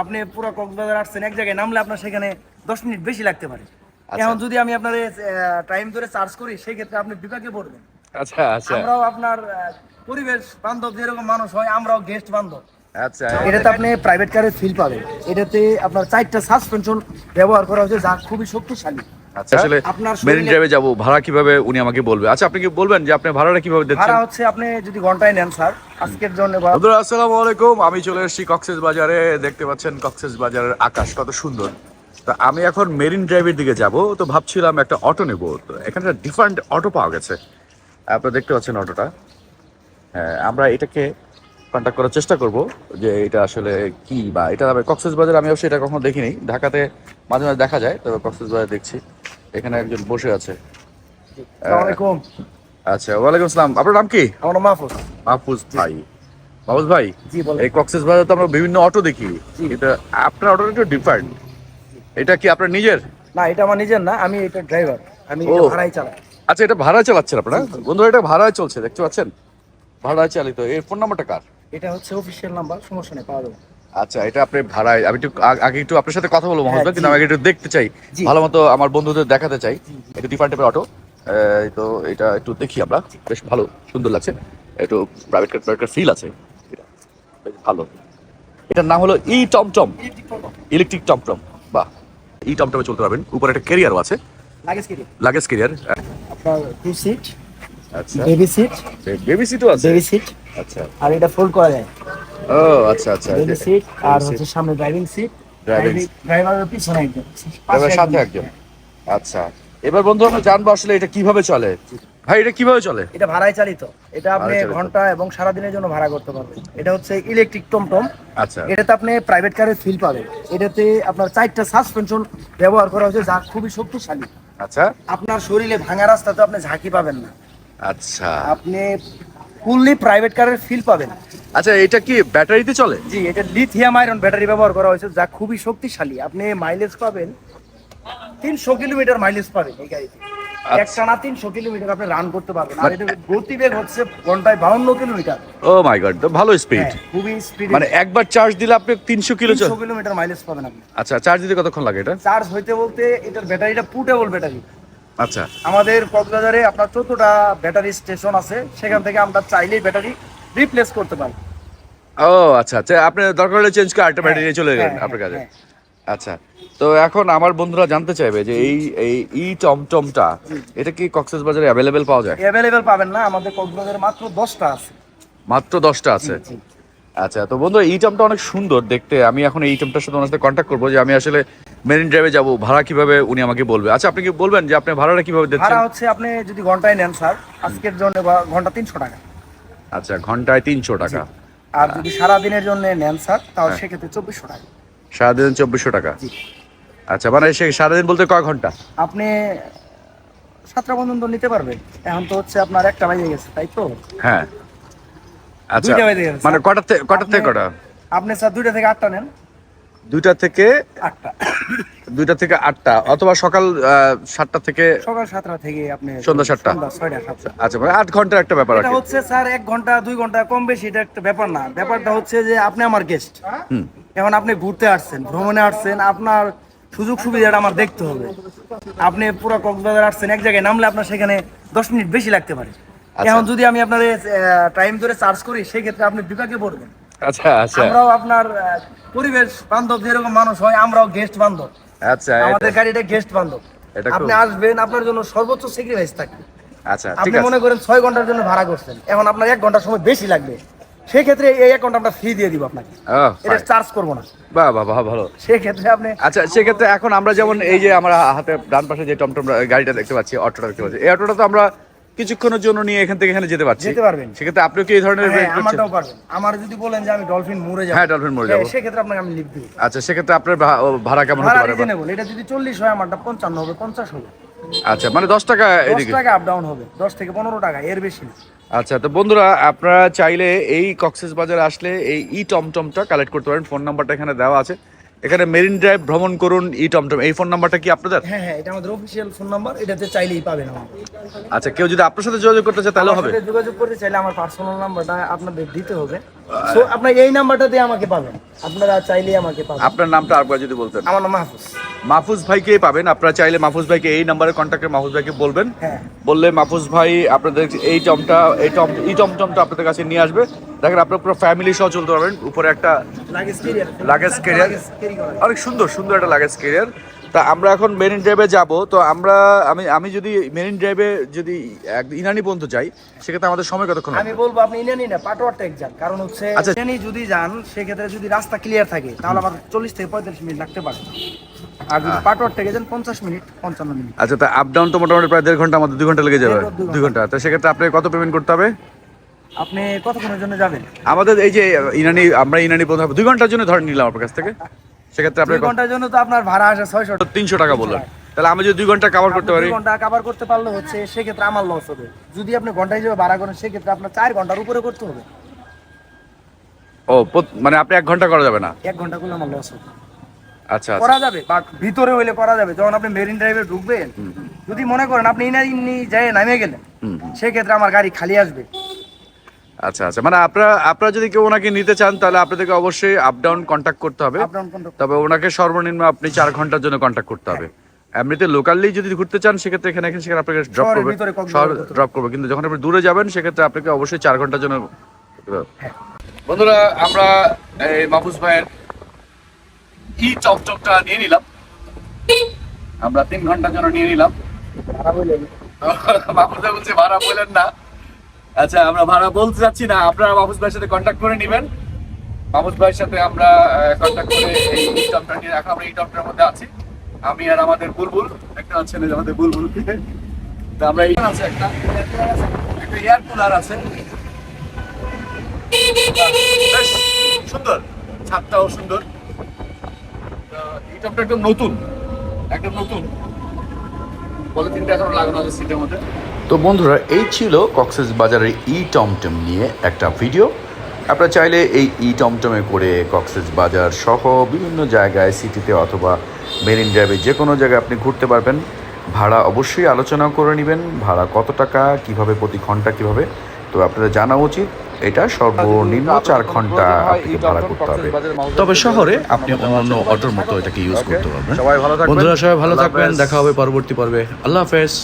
আপনি পুরো কক্সবাজার আসছেন এক জায়গায় নামলে আপনার সেখানে দশ মিনিট বেশি লাগতে পারে। আচ্ছা। এখন যদি আমি আপনার টাইম ধরে চার্জ করি সেই ক্ষেত্রে আপনি বিপাকে পড়বেন। আচ্ছা আচ্ছা। আমরাও আপনার পরিবেশ বান্ধব যেরকম মানুষ হয় আমরাও গেস্ট বান্ধব। আচ্ছা এটাতে আপনি প্রাইভেট কারের ফিল পাবেন। এটাতে আপনার চারটা সাসপেনশন ব্যবহার করা হয়েছে যা খুবই শক্তিশালী। আচ্ছা আসলে আপনার মেরিন ড্রাইভে যাব ভাড়া কীভাবে উনি আমাকে বলবে? আচ্ছা আপনি কি বলবেন যে আপনি ভাড়াটা কীভাবে দিচ্ছেন? ভাড়া হচ্ছে আপনি যদি ঘন্টায় নেন স্যার আজকের জন্য বন্ধুরা আসসালামু আলাইকুম। আমি চলে এসেছি কক্সেস বাজারে। দেখতে পাচ্ছেন কক্সেস বাজারের আকাশ কত সুন্দর। তো আমি এখন মেরিন ড্রাইভের দিকে যাব। তো ভাবছিলাম একটা অটো নেব। তো এখানে একটা ডিফারেন্ট অটো পাওয়া গেছে। আপনারা দেখতে পাচ্ছেন অটোটা। হ্যাঁ আমরা এটাকে কন্ট্যাক্ট করার চেষ্টা করব যে এটা আসলে কি বা এটা কক্সেস বাজার আমি অবশ্যই এটা কখনো দেখিনি। ঢাকাতে মাঝে মাঝে দেখা যায় তবে কক্সেস বাজার দেখছি। এখানে একজন বসে আছে। আচ্ছা ওয়ালাইকুম আসসালাম আপনার নাম কি? আমার নাম মাহফুজ। মাহফুজ ভাই। মাহফুজ ভাই এই কক্সেস বাজারে তো আমরা বিভিন্ন অটো দেখি। এটা আপনার অটোটা একটু ডিফারেন্ট এটা কি আপনার নিজের? না এটা আমার নিজের না আমি এটা ড্রাইভার আমি এটা ভাড়াই চালাই। আচ্ছা এটা ভাড়ায় চালাচ্ছেন আপনারা? বন্ধুরা এটা ভাড়ায় চলছে দেখতে পাচ্ছেন? ভাড়ায় চালিত। এর ফোন নাম্বারটা কার? এটা হচ্ছে অফিসিয়াল নাম্বার সমস্যা নেই পাওয়া যাবে। আচ্ছা এটা আপনি ভাড়ায় আমি একটু আগে একটু আপনার সাথে কথা বলব হ্যাঁ, কিন্তু আমি একটু দেখতে চাই। ভালো মতো আমার বন্ধুদের দেখাতে চাই। একটু ডিফারেন্ট টাইপের অটো তো এটা একটু দেখি আমরা। বেশ ভালো সুন্দর লাগছে। একটু প্রাইভেট কার প্রাইভেট ফিল আছে। বেশ ভালো। এটার নাম হলো ই টমটম ইলেকট্রিক টমটম বাহ। ই টমটমে চলতে পারবেন। উপরে একটা ক্যারিয়ারও আছে। লাগেজ ক্যারিয়ার আপনার টু সিট আচ্ছা। বেবি সিট বেবি সিটও আছে। বেবি সিট আচ্ছা। আর এটা ফোল্ড করা যায়। ও আচ্ছা আচ্ছা সিট আর হচ্ছে সামনে ড্রাইভিং সিট ড্রাইভারের পিছনে এবার সাথে একজন। আচ্ছা। এবার বন্ধু আমরা জানব আসলে এটা কীভাবে চলে? ভাই এটা কীভাবে চলে? এটা ভাড়ায় চালিত। এটা আপনি ঘণ্টা এবং সারা দিনের জন্য ভাড়া করতে পারবেন। এটা হচ্ছে ইলেকট্রিক টমটম। আচ্ছা। এটাতে আপনি প্রাইভেট কারের ফিল পাবেন। এটাতে আপনার চারটা সাসপেনশন ব্যবহার করা হয়েছে যা খুবই শক্তিশালী। আচ্ছা। আপনার শরীরে ভাঙা রাস্তাতে আপনি ঝাঁকি পাবেন না। আচ্ছা। আপনি ফুললি প্রাইভেট কারের ফিল পাবেন। আচ্ছা এটা কি ব্যাটারিতে চলে? জি এটা লিথিয়াম আয়রন ব্যাটারি ব্যবহার করা হয়েছে যা খুবই শক্তিশালী। আপনি মাইলেজ পাবেন তিনশো কিলোমিটার মাইলেজ পাবেন এই গাড়িতে। আচ্ছা। একটানা তিনশো কিলোমিটার আপনি রান করতে পারবেন। আর এটা গতিবেগ হচ্ছে ঘন্টায় বাউন্ন কিলোমিটার। ও মাই গড ভালো স্পিড হ্যাঁ, খুবই স্পিড মানে একবার চার্জ দিলে আপনি তিনশো কিলো তিনশো কিলোমিটার মাইলেজ পাবেন আপনি। আচ্ছা চার্জ দিতে কতক্ষণ লাগে এটা? চার্জ হইতে বলতে এটার ব্যাটারিটা পুটেবল ব্যাটারি আচ্ছা। আমাদের কক্সবাজারে আপনার চোদ্দটা ব্যাটারি স্টেশন আছে। সেখান থেকে আমরা চাইলেই ব্যাটারি রিপ্লেস করতে পারি। ও আচ্ছা আচ্ছা। আপনি দরকার হলে চেঞ্জ করে আরেকটা ব্যাটারি নিয়ে চলে গেলেন হ্যাঁ, আপনার কাছে। হ্যাঁ। আচ্ছা। তো এখন আমার বন্ধুরা জানতে চাইবে যে এই এই ই টমটমটা এটা কি কক্সেস বাজারে অ্যাভেলেবেল পাওয়া যায়? অ্যাভেলেবেল পাবেন না। আমাদের কক্সবাজারে মাত্র দশটা আছে। মাত্র দশটা আছে। আচ্ছা তো বন্ধু এই টমটা অনেক সুন্দর দেখতে। আমি এখন এই টমটার সাথে ওনার সাথে কন্ট্যাক্ট করব যে আমি আসলে মেরিন ড্রাইভে যাব ভাড়া কীভাবে উনি আমাকে বলবে। আচ্ছা আপনি কি বলবেন যে আপনি ভাড়াটা কীভাবে দিচ্ছেন? ভাড়া হচ্ছে আপনি যদি ঘন্টায় নেন স্যার আজকের জন্য বা ঘণ্টা তিনশো টাকা। আচ্ছা ঘন্টায় তিনশো টাকা। আর যদি সারা দিনের জন্য নেন স্যার তাহলে হ্যাঁ। সেক্ষেত্রে চব্বিশশো টাকা। সারাদিন চব্বিশশো টাকা? জি। আচ্ছা মানে সে সারাদিন বলতে কয় ঘণ্টা? আপনি সাতটা পর্যন্ত নিতে পারবেন। এখন তো হচ্ছে আপনার একটা বাজে গেছে তাই তো? হ্যাঁ। আচ্ছা মানে কটা আপনি স্যার দুইটা থেকে আটটা নেন। দুইটা থেকে আটটা। দুইটা থেকে আটটা অথবা সকাল সাতটা থেকে সকাল সাতটা থেকে আপনি সন্ধ্যা সাতটা? আচ্ছা মানে আট ঘণ্টার একটা ব্যাপার এটা হচ্ছে স্যার এক ঘণ্টা দুই ঘণ্টা কম বেশি এটা একটা ব্যাপার না। ব্যাপারটা হচ্ছে যে আপনি আমার গেস্ট এখন আপনি ঘুরতে আসছেন ভ্রমণে আসছেন আপনার সুযোগ সুবিধাটা আমার দেখতে হবে। আপনি পুরো কক্সবাজার আসছেন এক জায়গায় নামলে আপনার সেখানে দশ মিনিট বেশি লাগতে পারে। এখন যদি আমি আপনার টাইম ধরে চার্জ করি সেই ক্ষেত্রে আপনি বিপাকে পড়বেন। আচ্ছা আচ্ছা। আমরাও আপনার পরিবেশ বান্ধব যেরকম মানুষ হয় আমরাও গেস্ট বান্ধব। আচ্ছা আমাদের গাড়িটা গেস্ট বান্ধব। আপনি আসবেন আপনার জন্য সর্বোচ্চ স্যাক্রিফাইস থাকবে। আচ্ছা ঠিক আপনি আছে। মনে করেন ছয় ঘণ্টার জন্য ভাড়া করছেন। এখন আপনার এক ঘণ্টার সময় বেশি লাগবে। সেই ক্ষেত্রে এই এক ঘণ্টা আমরা ফ্রি দিয়ে দিব আপনাকে। এটা চার্জ করব না। বাহ বাহ বাহ ভালো। সেই ক্ষেত্রে আপনি আচ্ছা সেক্ষেত্রে এখন আমরা যেমন এই যে আমরা হাতে ডান পাশে যে টমটম গাড়িটা দেখতে পাচ্ছি অটোটা দেখতে পাচ্ছি এই অটোটা তো আমরা কিছুক্ষণের জন্য নিয়ে এখান থেকে এখানে যেতে পারছি। যেতে পারবেন। সেক্ষেত্রে আপনিও কি এই ধরনের হ্যাঁ? আমারটাও পারবেন। আমার যদি বলেন যে আমি ডলফিন মোড়ে যাব হ্যাঁ, ডলফিন মোড়ে যাব। হ্যাঁ, সেক্ষেত্রে আপনাকে আমি লিখ দিব। আচ্ছা সেক্ষেত্রে আপনার ভাড়া কেমন হতে পারে রিজনেবল এটা যদি চল্লিশ হয় আমারটা পঞ্চান্ন হবে পঞ্চাশ হবে আচ্ছা মানে দশ টাকা দশ এদিকে। টাকা আপ ডাউন হবে দশ থেকে পনেরো টাকা এর বেশি না। আচ্ছা তো বন্ধুরা আপনারা চাইলে এই কক্সেস বাজার আসলে এই ই টমটমটা কালেক্ট করতে পারেন। ফোন নাম্বারটা এখানে দেওয়া আছে। এখানে মেরিন ড্রাইভ ভ্রমণ করুন ই টমটম এই ফোন নাম্বারটা কি আপনাদের? হ্যাঁ হ্যাঁ এটা আমাদের অফিসিয়াল ফোন নাম্বার এটাতে চাইলেই পাবেন আমাদের আচ্ছা কেউ যদি আপনার সাথে যোগাযোগ করতে চায় তাহলে হবে। সাথে যোগাযোগ করতে চাইলে আমার পার্সোনাল নাম্বারটা আপনাদের দিতে হবে। সো আপনার এই নাম্বারটা দিয়ে আমাকে পাবেন। আপনারা চাইলেই আমাকে পাবেন। আপনার নামটা আরেকবার যদি বলতেন। আমার নাম মাহফুজ। মাহফুজ ভাইকে পাবেন। আপনারা চাইলে মাহফুজ ভাইকে এই নাম্বারে কন্ট্যাক্টে মাহফুজ ভাইকে বলবেন। হ্যাঁ। বললে মাহফুজ ভাই আপনাদের এই টমটা এই টম এই টমটমটা আপনাদের কাছে নিয়ে আসবে। দেখেন আপনার পুরো ফ্যামিলি সহ চলতে পারবেন। উপরে একটা luggage carrier Luggage carrier? Carry করা। অনেক সুন্দর সুন্দর একটা লাগেজ কেরিয়ার তা আমরা এখন মেরিন ড্রাইভে যাব। তো আমরা আমি আমি যদি মেরিন ড্রাইভে যদি এক- ইনানি পর্যন্ত যাই সেক্ষেত্রে আমাদের সময় কতক্ষণ আমি বলব আপনি ইনানি না পাটোয়ার টেক যান। কারণ হচ্ছে আচ্ছা। ইনানি যদি যান সেক্ষেত্রে যদি রাস্তা ক্লিয়ার থাকে তাহলে আমার চল্লিশ থেকে পঁয়তাল্লিশ মিনিট লাগতে পারে। আর যদি পাটোয়ার থেকে যান পঞ্চাশ মিনিট পঞ্চান্ন মিনিট। আচ্ছা তা আপ ডাউন তো মোটামুটি প্রায় দেড় ঘণ্টা আমাদের দুই ঘণ্টা লেগে যাবে। দুই ঘণ্টা। তো সেক্ষেত্রে আপনাকে কত পেমেন্ট করতে হবে? আপনি কতক্ষণের জন্য যাবেন? আমাদের এই যে ইনানি আমরা ইনানি দুই ঘণ্টার জন্য ধরে নিলাম আপনার কাছ থেকে। সেক্ষেত্রে আপনার ঘণ্টার জন্য তো আপনার ভাড়া আসে ছয়শো তিনশো টাকা বললেন। তাহলে আমি যদি দুই ঘণ্টা কভার করতে পারি? ঘণ্টা কাভার করতে পারলে হচ্ছে সেক্ষেত্রে আমার লস হবে। যদি আপনি ঘণ্টা হিসেবে ভাড়া করেন সেক্ষেত্রে আপনার চার ঘণ্টার উপরে করতে হবে। ও মানে আপনি এক ঘণ্টা করা যাবে না? এক ঘণ্টা করলে আমার লস হবে। আচ্ছা আচ্ছা। করা যাবে বাট ভিতরে হইলে করা যাবে। যখন আপনি মেরিন ড্রাইভে ঢুকবেন যদি মনে করেন আপনি ইনানি যায় নামে গেলেন সেক্ষেত্রে আমার গাড়ি খালি আসবে। আচ্ছা আচ্ছা। মানে আপনারা আপনারা যদি কেউ ওনাকে নিতে চান তাহলে আপনাদেরকে অবশ্যই আপ ডাউন কন্ট্যাক্ট করতে হবে। তবে ওনাকে সর্বনিম্ন আপনি চার ঘণ্টার জন্য কন্ট্যাক্ট করতে হবে। এমনিতে লোকালি যদি ঘুরতে চান সেক্ষেত্রে এখানে এখানে সেখানে আপনাকে ড্রপ করবে। শহর ড্রপ করবে। কিন্তু যখন আপনি দূরে যাবেন সেক্ষেত্রে আপনাকে অবশ্যই চার ঘণ্টার জন্য হ্যাঁ। বন্ধুরা আমরা এই মাহফুজ ভাইয়ের ই চপচপটা নিয়ে নিলাম? আমরা তিন ঘণ্টার জন্য নিয়ে নিলাম। মাহফুজ ভাই বলছে ভাড়া বলেন না। আচ্ছা আমরা ভাড়া বলতে চাচ্ছি না, আপনারা মাহফুজ ভাইয়ের সাথে কন্ট্যাক্ট করে নেবেন। মাহফুজ ভাইয়ের সাথে আমরা কন্ট্যাক্ট করে এই নিয়ে, এখন আমরা এই টপটার মধ্যে আছি। আমি আর আমাদের বুলবুল, একটা না আমাদের বুলবুল তো আমরা এই আছে একটা একটা এয়ার কুলার আছে। সুন্দর, ছাদটাও সুন্দর। এই টপটা একদম নতুন একদম নতুন। পলিথিনটা এখন লাগানো আছে সিটের মধ্যে। তো বন্ধুরা এই ছিল কক্সেস বাজারের ই টমটম নিয়ে একটা ভিডিও। আপনারা চাইলে এই ই টমটমে করে কক্সেস বাজার সহ বিভিন্ন জায়গায় সিটিতে অথবা মেরিন ড্রাইভে যে কোনো জায়গায় আপনি ঘুরতে পারবেন। ভাড়া অবশ্যই আলোচনা করে নেবেন ভাড়া কত টাকা কীভাবে প্রতি ঘণ্টা কীভাবে? তো আপনাদের জানা উচিত এটা সর্বনিম্ন চার ঘণ্টা আপনাকে ভাড়া করতে হবে। তবে শহরে আপনি অন্যান্য অটোর মতো এটাকে ইউজ করতে পারবেন। সবাই ভালো বন্ধুরা সবাই ভালো থাকবেন। দেখা হবে পরবর্তী পর্বে। আল্লাহ হাফেজ।